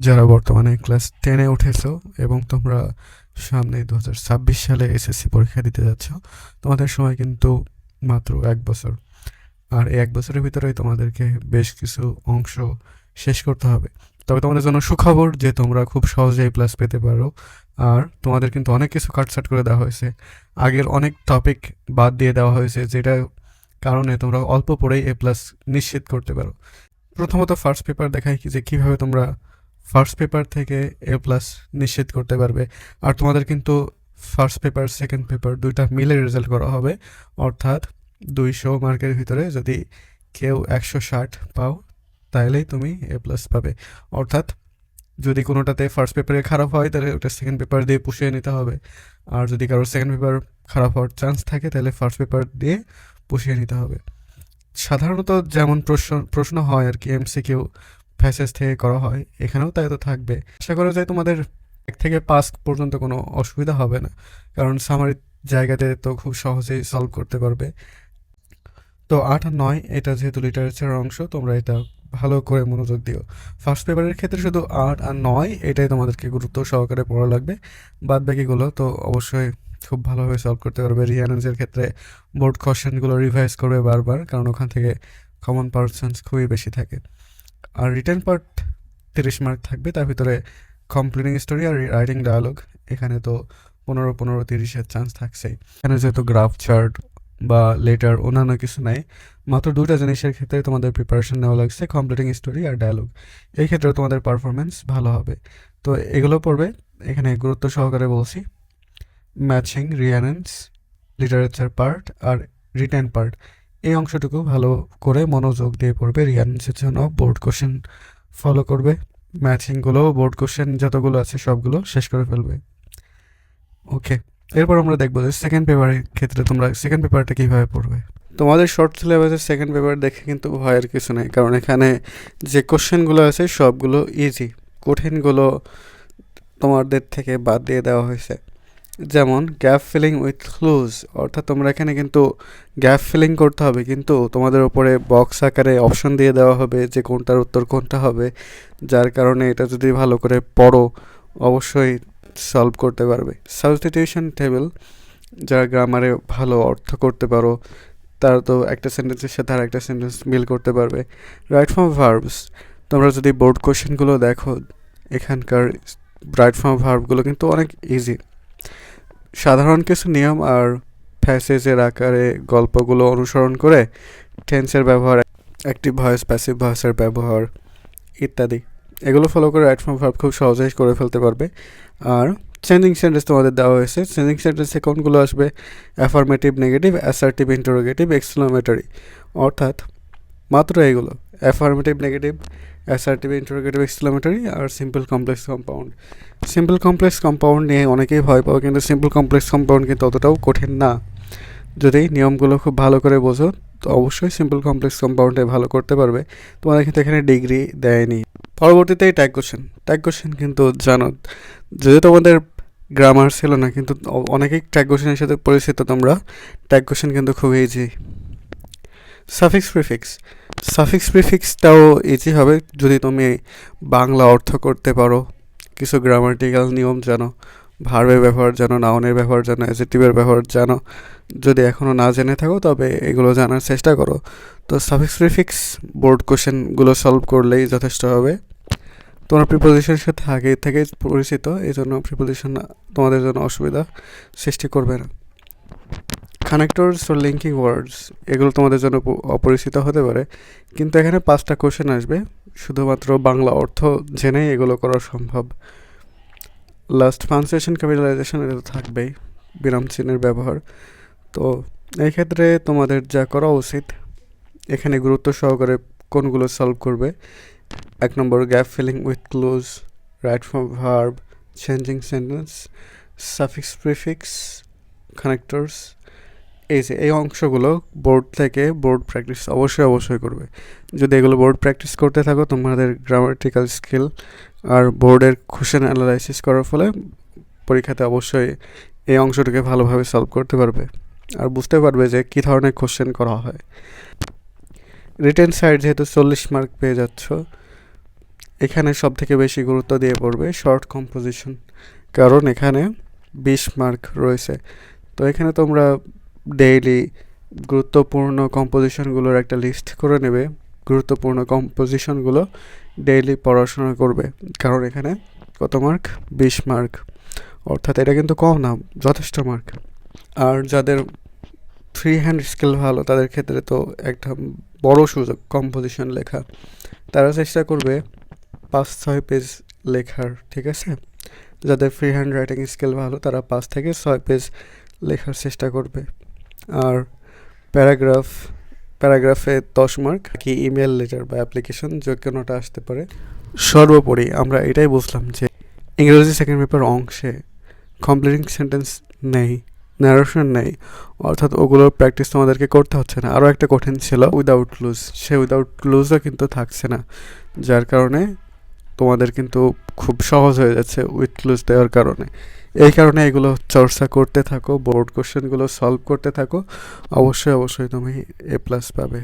যারা বর্তমানে ক্লাস টেনে উঠেছো এবং তোমরা সামনে দু হাজার ছাব্বিশ সালে এসএসসি পরীক্ষা দিতে যাচ্ছ, তোমাদের সময় কিন্তু মাত্র এক বছর। আর এই এক বছরের ভিতরেই তোমাদেরকে বেশ কিছু অংশ শেষ করতে হবে। তবে তোমাদের জন্য সুখবর যে তোমরা খুব সহজেই প্লাস পেতে পারো। আর তোমাদের কিন্তু অনেক কিছু কাটছাট করে দেওয়া হয়েছে। আগের অনেক টপিক বাদ দিয়ে দেওয়া হয়েছে, যেটা কারণে তোমরা অল্প পড়েই এ প্লাস নিশ্চিত করতে পারো। প্রথমত ফার্স্ট পেপার দেখায় কি যে কীভাবে তোমরা ফার্স্ট পেপার থেকে এ প্লাস নিশ্চিত করতে পারবে। আর তোমাদের কিন্তু ফার্স্ট পেপার সেকেন্ড পেপার দুইটা মিলে রেজাল্ট করা হবে। অর্থাৎ দুইশো মার্কের ভিতরে যদি কেউ একশো ষাট পাও তাহলেই তুমি এ প্লাস পাবে। অর্থাৎ যদি কোনোটাতে ফার্স্ট পেপারে খারাপ হয়, তাহলে ওটা সেকেন্ড পেপার দিয়ে পুষিয়ে নিতে হবে। আর যদি কারও সেকেন্ড পেপার খারাপ হওয়ার চান্স থাকে, তাহলে ফার্স্ট পেপার দিয়ে পুষিয়ে নিতে হবে। সাধারণত যেমন প্রশ্ন প্রশ্ন হয় আর কি এমসিকিউ প্যাসেজ থেকে করা হয়, এখানেও তাই তো থাকবে। আশা করা যায় তোমাদের এক থেকে পাঁচ পর্যন্ত কোনো অসুবিধা হবে না, কারণ সামারি জায়গাতে তো খুব সহজেই সলভ করতে পারবে। তো আট আর নয়, এটা যেহেতু লিটারেচারের অংশ, তোমরা এটা ভালো করে মনোযোগ দিও। ফার্স্ট পেপারের ক্ষেত্রে শুধু আট আর নয়, এটাই তোমাদেরকে গুরুত্ব সহকারে পড়া লাগবে। বাদ বাকিগুলো তো অবশ্যই খুব ভালোভাবে সলভ করতে পারবে। রিয়ানেন্সের ক্ষেত্রে বোর্ড কোশ্চেনগুলো রিভাইজ করবে বারবার, কারণ ওখান থেকে কমন পার্সেন্স খুবই বেশি থাকে। আর রিটার্ন পার্ট তিরিশ মার্ক থাকবে, তার ভিতরে কমপ্লিটিং স্টোরি আর রাইটিং ডায়ালগ এখানে তো পনেরো পনেরো, তিরিশের চান্স থাকছেই। এখানে যেহেতু গ্রাফ চার্ট বা লেটার অন্যান্য কিছু নাই, মাত্র দুটা জিনিসের ক্ষেত্রে তোমাদের প্রিপারেশন নেওয়া লাগছে কমপ্লিটিং স্টোরি আর ডায়ালগ এই ক্ষেত্রে তোমাদের পারফরমেন্স ভালো হবে। তো এগুলো পড়বে, এখানে গুরুত্ব সহকারে বলছি। ম্যাচিং রিয়ানেন্স লিটারেচার পার্ট আর রিটার্ন পার্ট এই অংশটুকু ভালো করে মনোযোগ দিয়ে পড়বে। রিয়ানেন্সের অফ বোর্ড কোশ্চেন ফলো করবে। ম্যাচিংগুলো বোর্ড কোশ্চেন যতগুলো আছে সবগুলো শেষ করে ফেলবে। ওকে এরপর আমরা দেখব যে সেকেন্ড পেপারের ক্ষেত্রে তোমরা সেকেন্ড পেপারটা কীভাবে পড়বে। তোমাদের শর্ট সিলেবাসের সেকেন্ড পেপার দেখে কিন্তু ভয়ের কিছু নেই, কারণ এখানে যে কোশ্চেনগুলো আছে সবগুলো ইজি কঠিনগুলো তোমাদের থেকে বাদ দিয়ে দেওয়া হয়েছে। যেমন গ্যাপ ফিলিং উইথ ক্লুজ অর্থাৎ তোমরা এখানে কিন্তু গ্যাপ ফিলিং করতে হবে, কিন্তু তোমাদের উপরে বক্স আকারে অপশন দিয়ে দেওয়া হবে যে কোনটার উত্তর কোনটা হবে। যার কারণে এটা যদি ভালো করে পড়ো, অবশ্যই সলভ করতে পারবে। সাবস্টিটিউশন টেবিল যারা গ্রামারে ভালো অর্থ করতে পারো, তারা তো একটা সেন্টেন্সের সাথে আর একটা সেন্টেন্স মিল করতে পারবে। রাইট ফর্ম ভার্বস তোমরা যদি বোর্ড কোশ্চেনগুলো দেখো, এখানকার রাইট ফর্ম ভার্বগুলো কিন্তু অনেক ইজি সাধারণ কিছু নিয়ম আর প্যাসেজের আকারে গল্পগুলো অনুসরণ করে টেন্সের ব্যবহার অ্যাক্টিভ ভয়েস প্যাসিভ ভয়েসের ব্যবহার ইত্যাদি। এগুলো ফলো করে রাইট ভার্ব খুব সহজেই করে ফেলতে পারবে। আর চেঞ্জিং সেন্টেন্স তোমাদের দেওয়া হয়েছে। চেঞ্জিং সেন্টেন্সে কোনগুলো আসবে? Affirmative negative assertive interrogative exclamatory অর্থাৎ মাত্র এগুলো। Affirmative negative assertive interrogative exclamatory আর simple complex compound simple complex compound নিয়ে অনেকেই ভয় পাও, কিন্তু সিম্পল কমপ্লেক্স কম্পাউন্ড কিন্তু অতটাও কঠিন না। যদি নিয়মগুলো খুব ভালো করে বোঝো, তো অবশ্যই সিম্পল কমপ্লেক্স কম্পাউন্ডে ভালো করতে পারবে। তোমাদের কিন্তু এখানে ডিগ্রি দেয়নি। পরবর্তীতে ট্যাগ কোশ্চেন ট্যাগ কোশ্চেন কিন্তু জানো, যদি তোমাদের গ্রামার ছিল না, কিন্তু অনেকেই ট্যাগ কোশ্চেনের সাথে পরিচিত, তোমরা ট্যাগ কোশ্চেন কিন্তু খুব ইজি সাফিক্স প্রিফিক্স সাফিক্স প্রিফিক্সটাও ইজি হবে, যদি তুমি বাংলা অর্থ করতে পারো। কিছু গ্রামাটিক্যাল নিয়ম জানো ভার্বের ব্যবহার জানো নাউনের ব্যবহার জানো অ্যাজেটিভের ব্যবহার জানো যদি এখনও না জেনে থাকো তবে এগুলো জানার চেষ্টা করো। তো সাফিক্স প্রিফিক্স বোর্ড কোশ্চেনগুলো সলভ করলেই যথেষ্ট হবে। তোমার প্রিপোজিশনের সাথে আগে থেকে পরিচিত এই জন্য প্রিপোজিশন তোমাদের জন্য অসুবিধা সৃষ্টি করবে না। কানেক্টরস ও লিঙ্কিং ওয়ার্ডস এগুলো তোমাদের জন্য অপরিচিত হতে পারে, কিন্তু এখানে পাঁচটা কোশ্চেন আসবে। শুধুমাত্র বাংলা অর্থ জেনেই এগুলো করা সম্ভব। লাস্ট ট্রান্সলেশন ক্যাপিটালাইজেশন এটা থাকবেই, বিরাম চিহ্নের ব্যবহার। তো এই ক্ষেত্রে তোমাদের যা করা উচিত, এখানে গুরুত্ব সহকারে কোনগুলো সলভ করবে? এক নম্বর gap filling with clues right from verb changing sentence suffix prefix connectors এই যে, এই অংশগুলো বোর্ড থেকে বোর্ড প্র্যাকটিস অবশ্যই অবশ্যই করবে। যদি এগুলো বোর্ড প্র্যাকটিস করতে থাকো, তোমাদের গ্রামাটিক্যাল স্কিল আর বোর্ডের কোশ্চেন অ্যানালাইসিস করার ফলে পরীক্ষাতে অবশ্যই এই অংশটাকে ভালোভাবে সলভ করতে পারবে আর বুঝতে পারবে যে কী ধরনের কোশ্চেন করা হয়। রিটেন সাইড যেহেতু চল্লিশ মার্ক পেয়ে যাচ্ছ, এখানে সব থেকে বেশি গুরুত্ব দিয়ে পড়বে শর্ট কম্পোজিশন কারণ এখানে বিশ মার্ক রয়েছে। তো এখানে তোমরা ডেইলি গুরুত্বপূর্ণ কম্পোজিশনগুলোর একটা লিস্ট করে নেবে। গুরুত্বপূর্ণ কম্পোজিশনগুলো ডেইলি পড়াশোনা করবে। কারণ এখানে কত মার্ক বিশ মার্ক অর্থাৎ এটা কিন্তু কম না, যথেষ্ট মার্ক আর যাদের ফ্রি হ্যান্ড স্কিল ভালো, তাদের ক্ষেত্রে তো একটা বড় সুযোগ কম্পোজিশন লেখা। তারা চেষ্টা করবে পাঁচ, ছয় পেজ লেখার, ঠিক আছে? যাদের ফ্রি হ্যান্ড রাইটিং স্কিল ভালো, তারা পাঁচ থেকে ছয় পেজ লেখার চেষ্টা করবে। আর প্যারাগ্রাফ, প্যারাগ্রাফে দশ মার্ক কি ইমেল লেটার বা অ্যাপ্লিকেশন যে কোনোটা আসতে পারে। সর্বোপরি আমরা এটাই বুঝলাম যে ইংরেজি সেকেন্ড পেপার অংশে কমপ্লিটিং সেন্টেন্স নেই ন্যারেশন নেই, অর্থাৎ ওগুলোর প্র্যাকটিস তোমাদেরকে করতে হচ্ছে না। আরও একটা কঠিন ছিল উইদাউট ক্লুজ সে উইদাউট ক্লুজও কিন্তু থাকছে না, যার কারণে তোমাদের কিন্তু খুব সহজ হয়ে যাচ্ছে উইথ ক্লুজ দেওয়ার কারণে। এই কারণে এগুলো চর্চা করতে থাকো বোর্ড কোশ্চেনগুলো সলভ করতে থাকো। অবশ্যই অবশ্যই তুমি এ প্লাস পাবে।